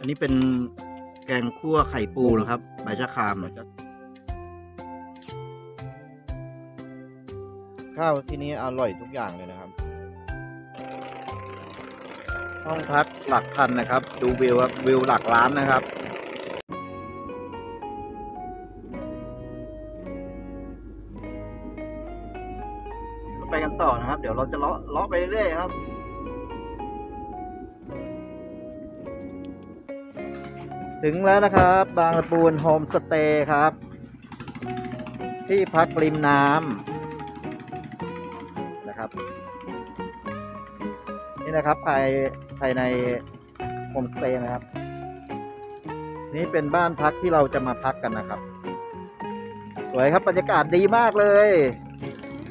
อันนี้เป็นแกงคั่วไข่ปูนะครับ ใบชะคราม ข้าวที่นี้อร่อยทุกอย่างเลยนะครับ ห้องพักหลักพันนะครับ ดูวิวครับวิวหลักล้านนะครับไปกันต่อนะครับ เดี๋ยวเราจะเลาะเลาะไปเรื่อยๆครับ ถึงแล้วนะครับ บางสะปูนโฮมสเตย์ครับ ที่พักริมน้ำนะครับ นี่นะครับภายภายในโฮมสเตย์นะครับ นี่เป็นบ้านพักที่เราจะมาพักกันนะครับ สวยครับบรรยากาศดีมากเลย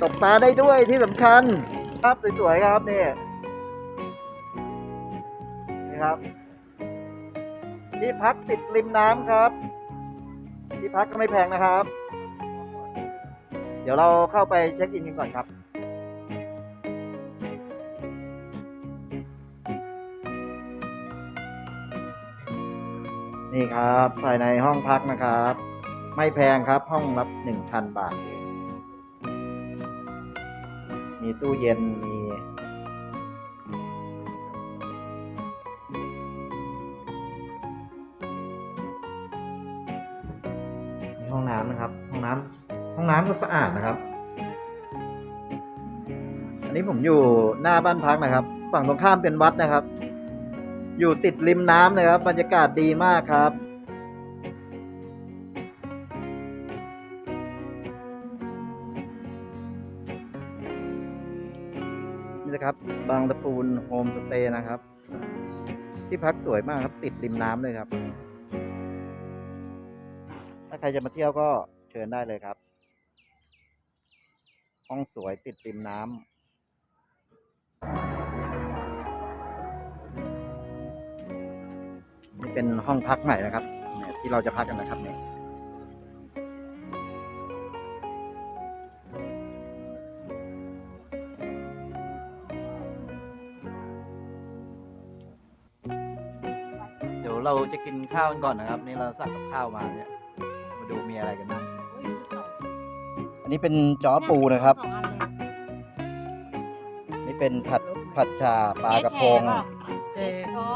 ตกปลาได้ด้วยที่สำคัญ ครับสวยๆครับนี่นี่ครับ ที่พักติดริมน้ำครับ ที่พักก็ไม่แพงนะครับ เดี๋ยวเราเข้าไปเช็คอินกันก่อนครับนี่ครับภายในห้องพักนะครับ ไม่แพงครับห้องละหนึ่งพันบาทเองมีตู้เย็นมี ก็สะอาดนะครับ อันนี้ผมอยู่หน้าบ้านพักนะครับ ฝั่งตรงข้ามเป็นวัดนะครับ อยู่ติดริมน้ำนะครับบรรยากาศดีมากครับนี่นะครับบางตะปูนโฮมสเตย์นะครับ ที่พักสวยมากครับ ติดริมน้ำเลยครับ ถ้าใครจะมาเที่ยวก็เชิญได้เลยครับ ห้องสวยติดริมน้ำนี่เป็นห้องพักใหม่นะครับเนี่ยที่เราจะพักกันนะครับเนี่ยเดี๋ยวเราจะกินข้าวกันก่อนนะครับ นี่เราสั่งกับข้าวมาเนี่ย มาดูมีอะไรกันบ้าง นนี้เป็นจอปูนะครับนี่เป็นผัดผัดชาปลากระพงเจ๊อ๋อ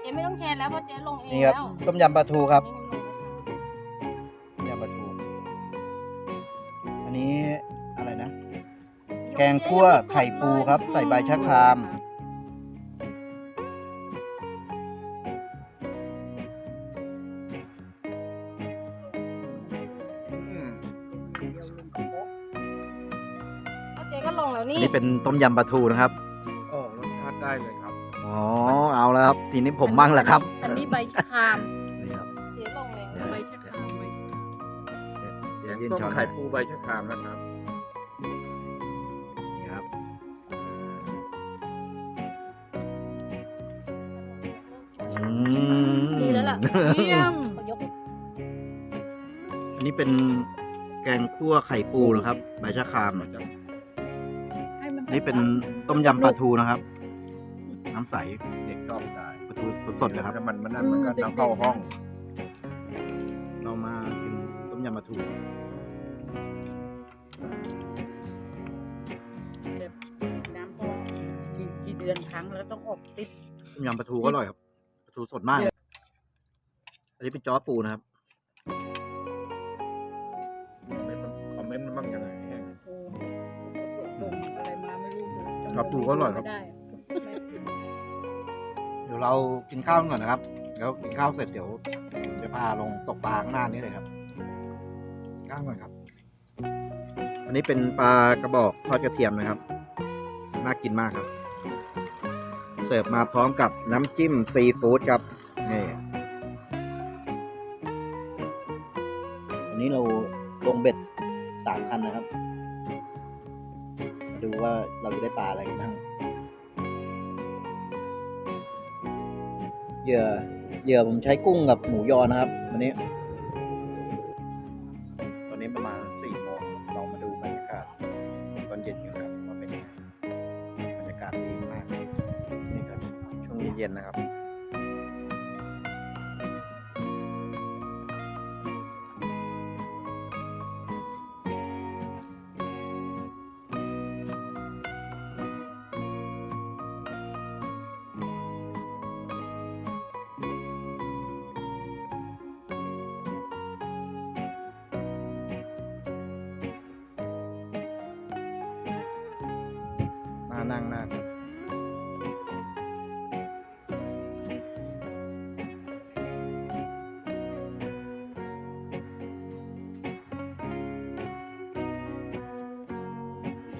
เจ๊ไม่ต้องแชร์แล้วเพราะเจ๊ลงเองนี่ครับแล้วต้มยำปลาทูครับนี่มันลงต้มยำปลาทู อันนี้อะไรนะแล้วแกงคั่วไข่ปูครับ ใส่ใบชะคราม เป็นต้มยำปลาทูนะครับ โอ้รสชาติได้เลยครับ อ๋อ เอาแล้วครับ ทีนี้ผมมั่งแหละครับอันนี้ใบชะครามนี่ครับเจ๊ลงแล้วใบชะครามใบชะครามเดี๋ยวแกยื่งนส้มช้อนไข่ให้ปูใบชะครามนะครับ นี่ครับ อืมดีแล้วล่ะเยี่ยมขอยกอันนี้เป็นแกงคั่วไข่ปูนะครับ ใบชะครามให้มั นี่เป็นต้มยำปลาทูนะครับ น้ำใสเด็กชอบได้ปลาทูสดๆเลยครับถ้ามันมันนั่นมันก็น้ำเข้าห้อง เรามากินต้มยำปลาทูน้ำพอกี่กี่เดือนครั้งแล้วต้องออกติดต้มยำปลาทูก็อร่อยครับปลาทูสดมากเลยอันนี้เป็นจอปูนะครับคอมเมนต์มันบ้างยังไง ครับปูก็อร่อยครับไม่ได้ไม่กินเดี๋ยวเรากินข้าวกันก่อนนะครับเดี๋ยวกินข้าวเสร็จเดี๋ยวผมจะพาลงตกปลาข้างหน้านี้เลยครับกินข้าวก่อนครับ อันนี้เป็นปลากระบอกทอดกระเทียมนะครับ น่ากินมากครับ เสิร์ฟมาพร้อมกับน้ำจิ้มซีฟู้ดครับ นี่วันนี้เราลงเบ็ดสามคันนะครับมาดูว่า เราจะได้ปลาอะไรกันบ้างเหยื่อเหยื่อผมใช้กุ้งกับหมูยอนะครับวันนี้ นั่งหน้าเดี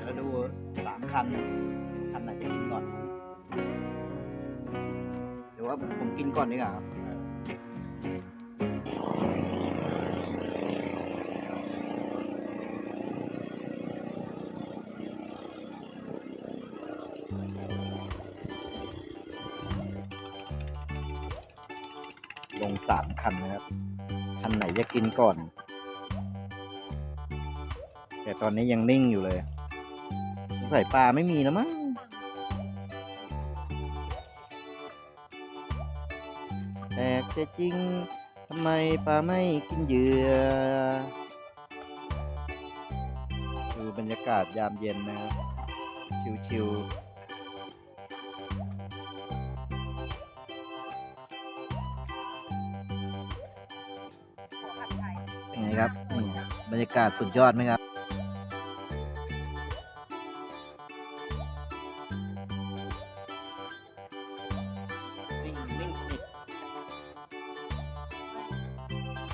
๋ยวดูสามคัน คันไหนจะกินก่อน เดี๋ยวว่าผมกินก่อนดีกว่าครับ กินก่อน แต่ตอนนี้ยังนิ่งอยู่เลยใส่ปลาไม่มีแล้วมั้งแปลกจะจริงทำไมปลาไม่กินเหยื่อดูบรรยากาศยามเย็นนะครับชิวๆ บรรยากาศสุดยอดไหมครับ นิ่งนิ่งสนิท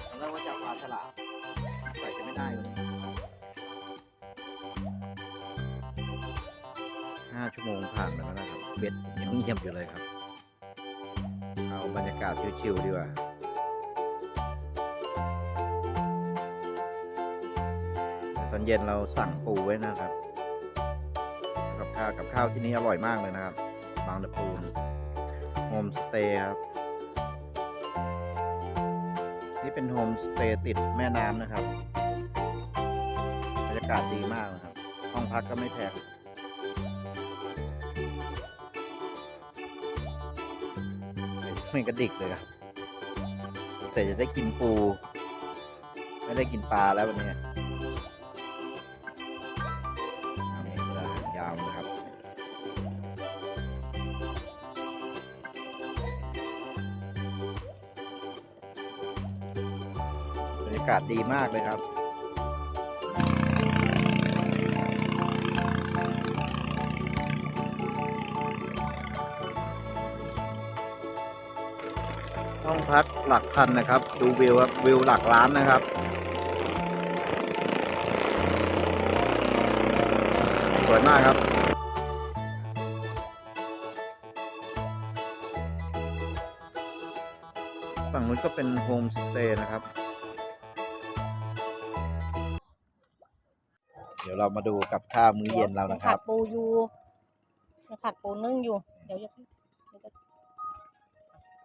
ตอนแรกว่าจะปลาฉลามใส่จะไม่ได้เลยห้าชั่วโมงผ่านไปแล้วนะครับ เบ็ดยังเงียบอยู่เลยครับ เอาบรรยากาศชิวๆดีกว่า อนเย็นเราสั่งปูไว้นะครับกับข้าวกับข้าวที่นี่อร่อยมากเลยนะครับ บางตะปูนโฮมสเตย์ครับ นี่เป็นโฮมสเตย์ติดแม่น้ำนะครับบรรยากาศดีมากนะครับ ห้องพักก็ไม่แพงไม่กระดิกเลยครับเสร็จจะได้กินปู ไม่ได้กินปลาแล้ววันนี้ากาศดีมากเลยครับ ห้องพักหลักพันนะครับ ดูวิวครับวิวหลักล้านนะครับสวยมากครับฝั่งนู้นก็เป็นโฮมสเตย์นะครับ เดี๋ยวเรามาดูกับข้าวมื้อเย็นเรานะคขัรัดบปูอยู่ยังขัดปูนึ่งอยู่ เดี๋ยวจะเดี๋ยวจะ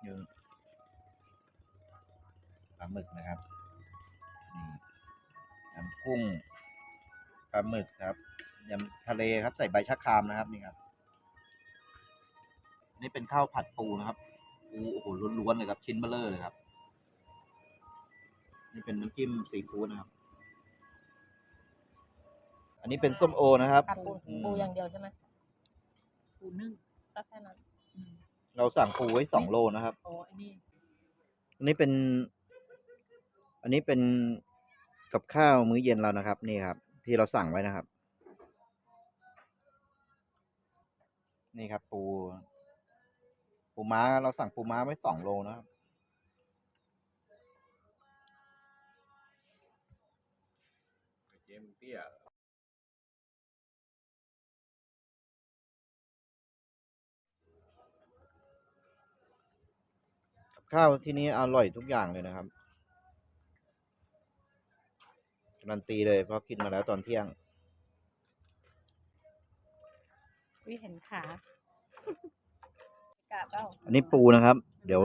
อยู่ปลาหมึกนะครับนี่ยำกุ้งปลาหมึกครับยำทะเลครับใส่ใบชะครามนะครับนี่ครับนี่เป็นข้าวผัดปูนะครับปูโอ้โหล้วนๆเลยครับชิ้นเบลเลอร์เลยครับ นี่เป็นน้ำจิ้มซีฟู้ดนะครับ อันนี้เป็นส้มโอนะครับขัดปูอืม ปูอย่างเดียวใช่ไหมปูนึ่งก็แค่นั้นอืมเราสั่งปูไว้สองโลนะครับอ๋อไอ้นี่อันนี้เป็น อันนี้เป็นกับข้าวมื้อเย็นเรานะครับ นี่ครับ ที่เราสั่งไว้นะครับ นี่ครับ ปู ปูม้าเราสั่งปูม้าไว้สองโลนะครับ ข้าวที่นี้อร่อยทุกอย่างเลยนะครับการันตีเลยเพราะกินมาแล้วตอนเที่ยง วิเห็นขากะเป้าอันนี้ปูนะครับ เดี๋ยว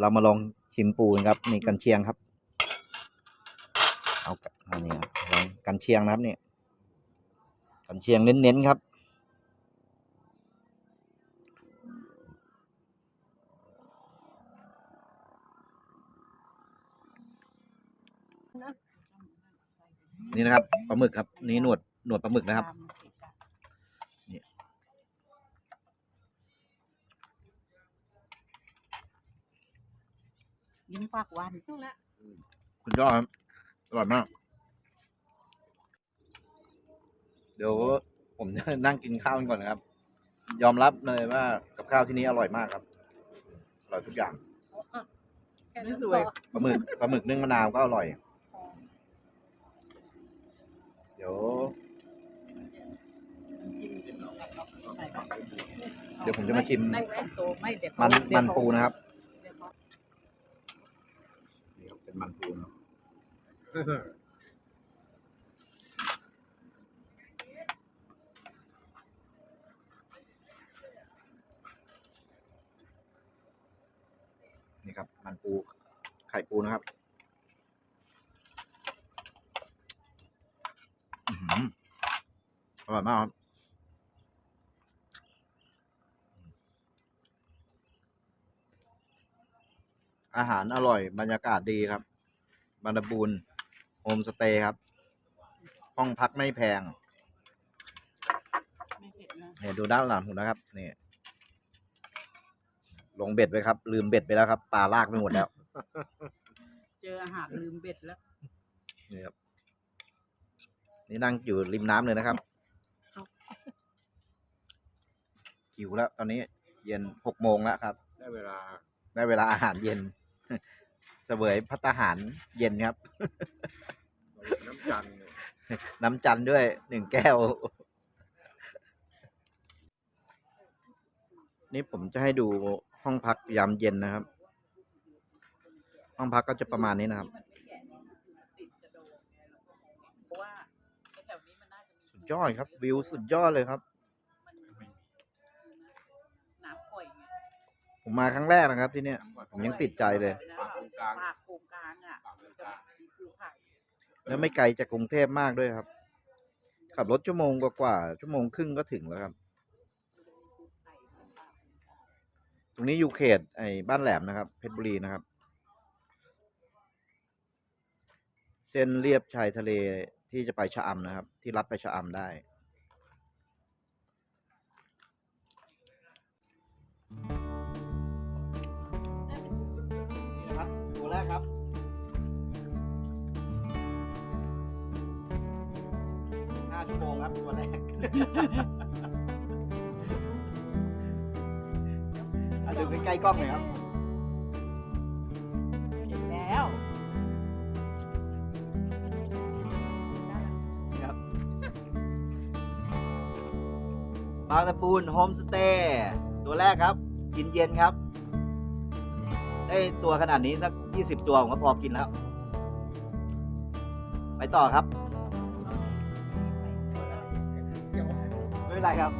เรามาลองชิมปูกันครับนี่กันเชียงครับ เอากะอันนี้ครับลองกันเชียงนะครับเนี่ยกันเชียงเน้นๆครับ นี่นะครับปลาหมึกครับ นี่หนวดหนวดปลาหมึกนะครับตามเกะกะเนี่ยยิ้มปากหวานนู่นละคุณยอดครับอร่อยมาก เดี๋ยวผมจะนั่งกินข้าวกันก่อนนะครับ ยอมรับเลยว่ากับข้าวที่นี้อร่อยมากครับอร่อยทุกอย่างแค่นั้นสวย ปลาหมึกปลาหมึกนึ่งมะนาวก็อร่อยเดี๋ ยวเดี๋ยวผมจะมาชิมไม่แหวนโตไม่เดี๋ยวมันเดี๋ยวมันปูนะครับเดี๋ยวเขานี่ครับเป็นมันปูนะครับนี่ครับ มันปูไข่ปูนะครับอื้อหืออ ร่อยมากครับอาหารอร่อยบรรยากาศดีครับบรรบูรณ์โฮมสเตย์ครับ ห้องพักไม่แพงไม่เผ็ดนะเนี่ยดูด้านหลังผมนะครับนี่ลงเบ็ดไว้ครับ ลืมเบ็ดไปแล้วครับปลาลากไปหมดแล้ว เจออาหารลืมเบ็ดแล้วนี่ครับนี่นั่งอยู่ริมน้ำเลยนะครับ หิวแล้ว ตอนนี้เย็นหกโมงแล้วครับ ได้เวลา ได้เวลาอาหารเย็น เสวยพัตตาหารเย็นครับ น้ำจันทร์เนี่ยน้ำจันทร์ด้วยหนึ่งแก้ว นี่ผมจะให้ดูห้องพักยามเย็นนะครับ ห้องพักก็จะประมาณนี้นะครับเพราะว่าแถวนี้มันน่าจะมีสุดยอดครับ วิวสุดยอดเลยครับ น้ำก่อยไง ผมมาครั้งแรกนะครับที่เนี่ย ผมยังติดใจเลย ปากตรงกลาง ปากโกงกลางอะปากตรงกลางมีภูไผ่แล้วไม่ไกลจากกรุงเทพมากด้วยครับ ขับรถชั่วโมงกว่าๆชั่วโมงครึ่งก็ถึงแล้วครับ ตรงนี้อยู่เขตไอ้บ้านแหลมนะครับ เพชรบุรีนะครับ เส้นเรียบชายทะเลที่จะไปชะอำนะครับ ที่ลัดไปชะอำได้าชั่วโมงครับตัวแรกอะดูใกล้ๆกล้องหน่อยครับเห็นแล้วครับบางตะปูนโฮมสเตย์ตัวแรกครับ กินเย็นครับ ได้ตัวขนาดนี้สักยี่สิบตัวผมก็พอกินแล้ว ไปต่อครับ ไม่เป็นไรครับ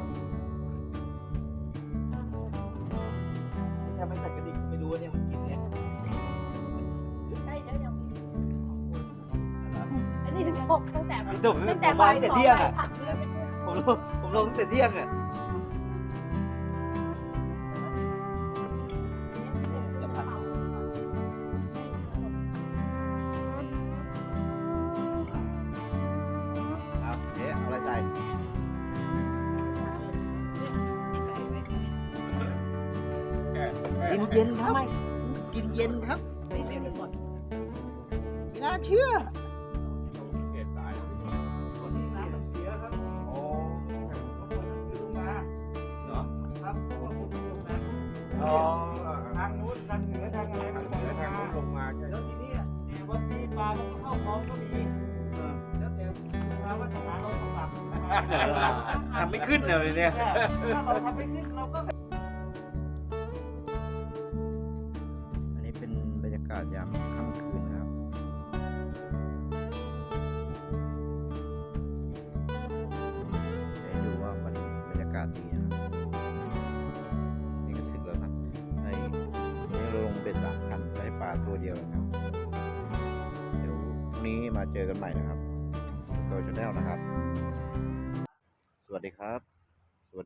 ถ้าไม่ใส่กระดิ่งไม่รู้ว่าเนี่ยมันกินเนี่ยใช่แล้วยังมีอันนี้ถึงจบตั้งแต่พี่ตุ่มตั้งแต่ผมบ่ามายตั้งแต่เที่ยงสออะบ่ายสามเลยเป็นผมลงผมลงตั้งแต่เที่ยงอะ กินเย็นครับทำไมกินเย็นครับไม่เผ็ดไปหมดไม่น่าเชื่อเขตสายคนนี้น้ำมันเสียครับโอ้อยู่ลงมาเหรอครับเพราะว่าผมอยู่ลงมาอ๋อทางนู้นทางเหนือทางอะไรทามังนเหนือทางนู้นลงมาใช่แล้วทีนี้เนี่ยบางทีปลามันก็เข้าคลองก็มีเออแล้วแต่ปลาวัฒนาเราสมัครทำไม่ขึ้นเลยเนี่ยถ้าเราทำไม่ขึ้นเราก็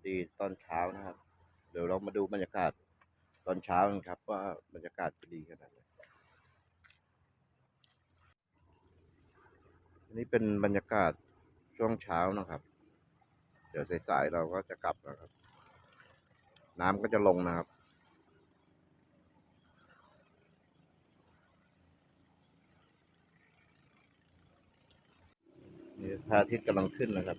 ดีตอนเช้านะครับ เดี๋ยวเรามาดูบรรยากาศตอนเช้ากันครับว่าบรรยากาศจะดีขนาดไหนอันนี้เป็นบรรยากาศช่วงเช้านะครับ เดี๋ยวสายๆเราก็จะกลับแล้วครับ น้ำก็จะลงนะครับนี่พระอาทิตย์กำลังขึ้นแล้วครับ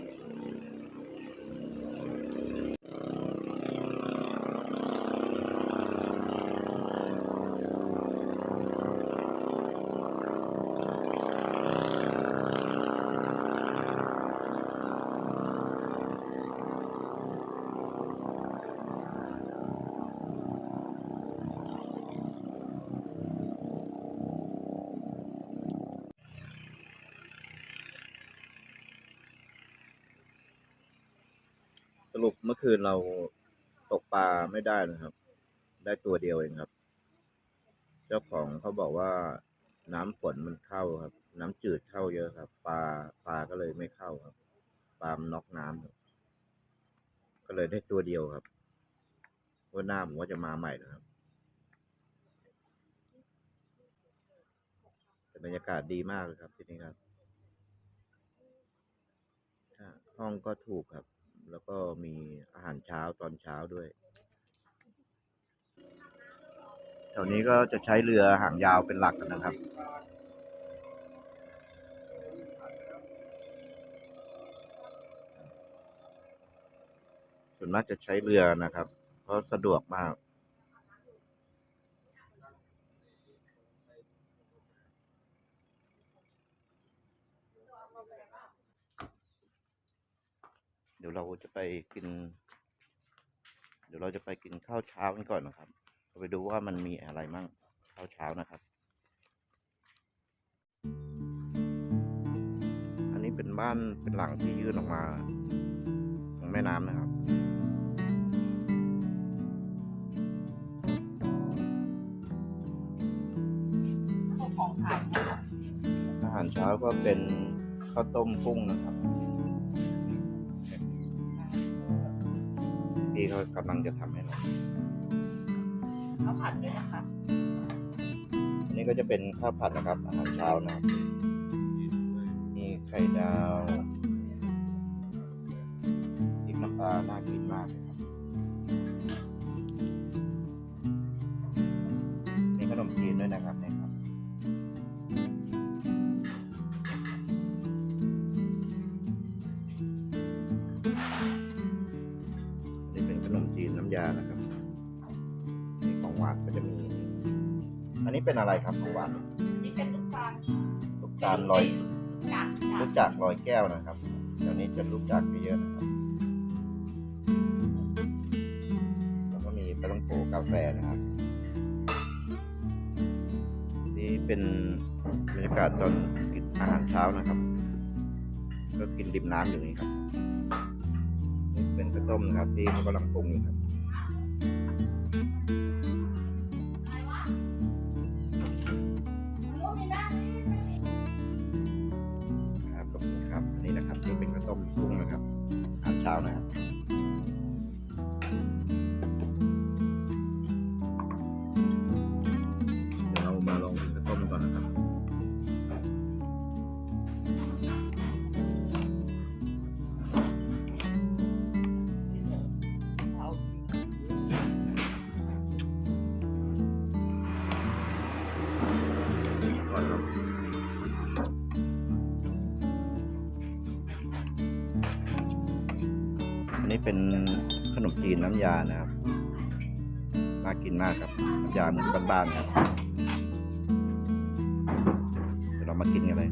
รุปเมื่อคืนเราตกปลาไม่ได้นะครับ ได้ตัวเดียวเองครับ เจ้าของเขาบอกว่าน้ำฝนมันเข้าครับ น้ำจืดเข้าเยอะครับ ปลาปลาก็เลยไม่เข้าครับ ปลามันน็อกน้ำครับก็เลยได้ตัวเดียวครับวันหน้าผมว่าจะมาใหม่นะครับแต่บรรยากาศดีมากเลยครับที่นี่ครับห้องก็ถูกครับ แล้วก็มีอาหารเช้าตอนเช้าด้วยแถวนี้ก็จะใช้เรือหางยาวเป็นหลักนะครับ ส่วนมากจะใช้เรือนะครับ เพราะสะดวกมาก เดี๋ยวเราจะไปกิน เดี๋ยวเราจะไปกินข้าวเช้ากันก่อนนะครับเราไปดูว่ามันมีอะไรมั่งข้าวเช้านะครับ อันนี้เป็นบ้านเป็นหลังที่ยื่นออกมาของแม่น้ำนะครับของขายอาหารเช้าก็เป็นข้าวต้มกุ้งนะครับ พี่เขากำลังจะทำให้เราข้าวผัดด้วยนะคะอันนี้ก็จะเป็นข้าวผัดนะครับอาหารเช้านะครับมีไข่ดาวพริกน้ำปลาน่ากินมากเลยครับมีขนมจีนด้วยนะครับานะครับนี่ของหวานก็จะมี อันนี้เป็นอะไรครับของหวานนี่เป็นลูกตาลลูกตาลลอยจากลูกจากลอยแก้วนะครับเดี๋ยวนี้จะลูกจากเยอะๆนะครับแล้วก็มีปลาต้องโกกาแฟนะครับ นี่เป็นบรรยากาศตอนกินอาหารเช้านะครับ ก็กินดิมน้ำอยู่นี่ครับนี่เป็นข้าวต้มนะครับที่เขากำลังปรุงอยู่ครับครับ อ มากครับยาเหมือนบ้านๆครับเดี๋ยวเรามากินกันเลย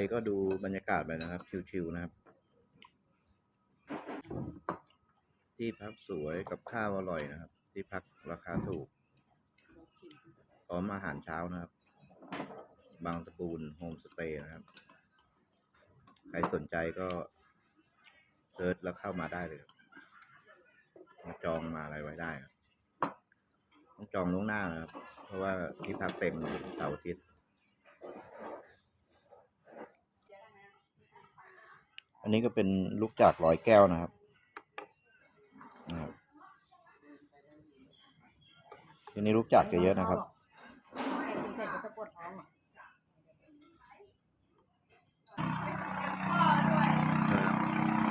ไปก็ดูบรรยากาศไปนะครับ ชิวๆนะครับ ที่พักสวยกับข้าวอร่อยนะครับ ที่พักราคาถูกพร้อมอาหารเช้านะครับ บางตะปูนโฮมสเตย์นะครับ ใครสนใจก็เซิร์ชแล้วเข้ามาได้เลยมาจองมาอะไรไว้ได้ครับต้องจองล่วงหน้านะครับ เพราะว่าที่พักเต็มเสาร์อาทิตย์ อันนี้ก็เป็นลูกจากร้อยแก้วนะครับนะครับทีนี้ลูกจากจะเยอะนะครับ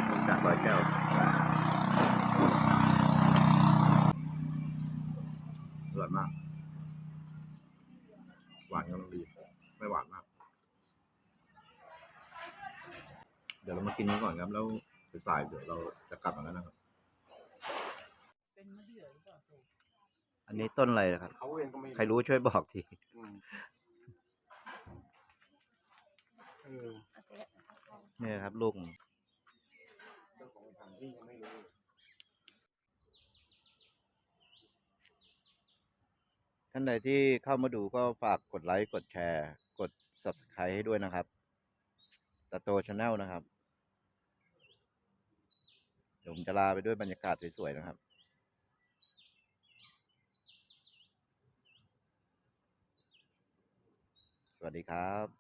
ลูกจากร้อยแก้ว ครับแล้วสายๆเดี๋ยวเราจะกลับมาแล้วนะครับอันนี้ต้นอะไรนะครับ เขาเองก็ไม่ใครรู้ช่วยบอกทีอืมเออเนี่ยครับลูกเจ้าของสถานที่ยังไม่รู้ท่านใดที่เข้ามาดูก็ฝากกดไลค์ กดแชร์ กด subscribe ให้ด้วยนะครับตาโตชาแนลนะครับเดี๋ยวผมจะลาไปด้วยบรรยากาศสวยๆนะครับสวัสดีครับ